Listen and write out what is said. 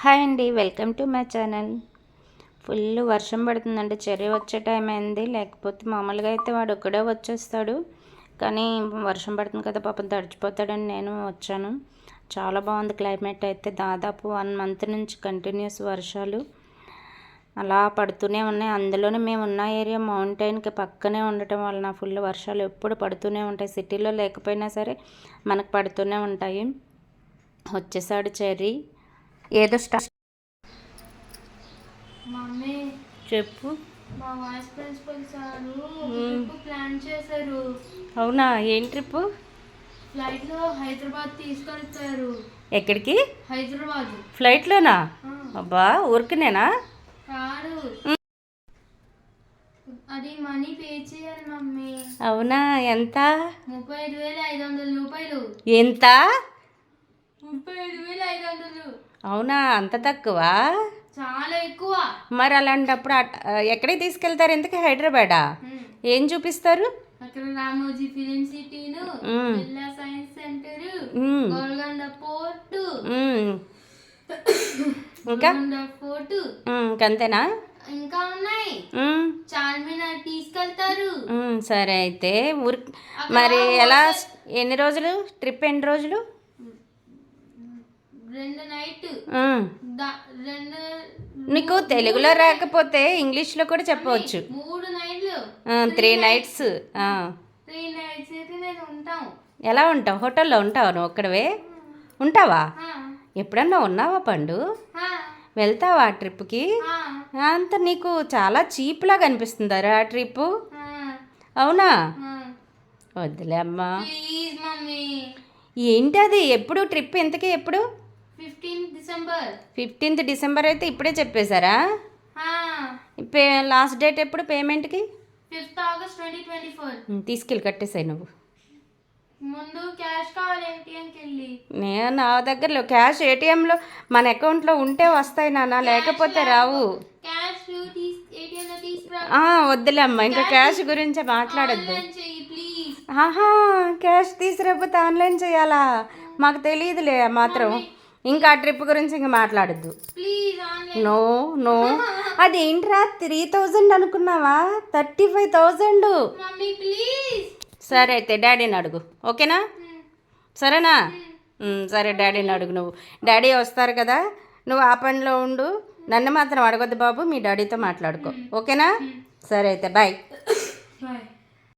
Hi అండి welcome to my channel. Full వర్షం పడుతుందండి చెర్రీ వచ్చే టైం అయింది. లేకపోతే మామూలుగా అయితే వాడు ఒక్కడే వచ్చేస్తాడు. కానీ వర్షం పడుతుంది కదా పాపం తడిచిపోతాడని నేను వచ్చాను. చాలా బాగుంది క్లైమేట్ అయితే. దాదాపు వన్ మంత్ నుంచి కంటిన్యూస్ వర్షాలు అలా పడుతూనే ఉన్నాయి. అందులోనే మేము ఉన్న ఏరియా మౌంటైన్కి పక్కనే ఉండటం వలన ఫుల్ వర్షాలు ఎప్పుడు పడుతూనే ఉంటాయి. సిటీలో లేకపోయినా సరే మనకు పడుతూనే ఉంటాయి. వచ్చేసాడు చెర్రీ. ఏదో స్టా మమ్మీ చెప్పు. మా vice principal sir trip plan చేశారు. అవునా? ఏం ట్రిప్? ఫ్లైట్లో హైదరాబాద్ తీసుకెళ్తారు ఎక్కడికి? హైదరాబాద్. ఫ్లైట్లోనా? అబ్బా ఊరికనేనా? కాదు. అది మనీ పే చేయాలి మమ్మీ. అవునా? ఎంత? ముప్పై ఐదు వేల ఐదు వందల రూపాయలు. ఎంత? ముప్పై ఐదు వేల ఐదు వందలు. అవునా? అంత తక్కువ? చాలా ఎక్కువ. మరి అలాంటప్పుడు ఎక్కడికి తీసుకెళ్తారు? ఎందుకు హైదరాబాదా ఏం చూపిస్తారు? అక్కడ రామోజీ ఫిలిం సిటీను ఉమ్. బిర్లా సైన్స్ సెంటర్ ఉమ్, గోల్కొండ పోర్ట్. ఉమ్. ఇంకా? ఫోర్ట్ ఇంకంతేనా? ఇంకా ఉన్నాయి. చార్మినార్ తీసుకెళ్తారు. సరే అయితే. ఊరి మరి ఎలా ఎన్ని రోజులు? ట్రిప్ ఎన్ని రోజులు? నీకు తెలుగులో రాకపోతే ఇంగ్లీష్లో కూడా చెప్పవచ్చు. మూడు నైట్లు త్రీ నైట్స్ త్రీ నైట్స్ అయితే నేను ఉంటాం. ఎలా ఉంటావు? హోటల్లో ఉంటావా నువ్వు ఒక్కడవే? ఉంటావా? ఎప్పుడన్నా ఉన్నావా పండు? వెళ్తావా ఆ ట్రిప్కి అంత నీకు చాలా చీప్లా కనిపిస్తుందారా ఆ ట్రిప్ అవునా. వద్దులే అమ్మా. ఏంటి అది ఎప్పుడు? ట్రిప్ ఎంతకి? ఎప్పుడు? Fifteen December. ఫిఫ్టీన్త్ డిసెంబర్ అయితే ఇప్పుడే చెప్పేశారా? పే లాస్ట్ డేట్ ఎప్పుడు పేమెంట్కి? Fifth August twenty twenty four. తీసుకెళ్ళి కట్టేసాయి నువ్వు. ముందు క్యాష్ కావాలి ఏటీఎంకి వెళ్ళి. నేను నా దగ్గరలో క్యాష్ ఏటీఎంలో మన అకౌంట్లో ఉంటే వస్తాయి నాన్న లేకపోతే రావు. క్యాష్ వద్దులే అమ్మా ఇంకా క్యాష్ గురించి మాట్లాడద్దు. ఆహా క్యాష్ తీసుకురాకపోతే ఆన్లైన్ చేయాలా? మాకు తెలియదులే మాత్రం. ఇంకా ఆ ట్రిప్ గురించి ఇంకా మాట్లాడద్దు. No no. అదేంట్రా త్రీ థౌజండ్ అనుకున్నావా? Thirty five thousand. సరే అయితే డాడీని అడుగు. ఓకేనా? సరేనా? ఉమ్, సరే డాడీని అడుగు నువ్వు. డాడీ వస్తారు కదా నువ్వు ఆ పనిలో ఉండు. నన్ను మాత్రం అడగొద్దు బాబు మీ డాడీతో మాట్లాడుకో. ఓకేనా? సరే అయితే బాయ్. బాయ్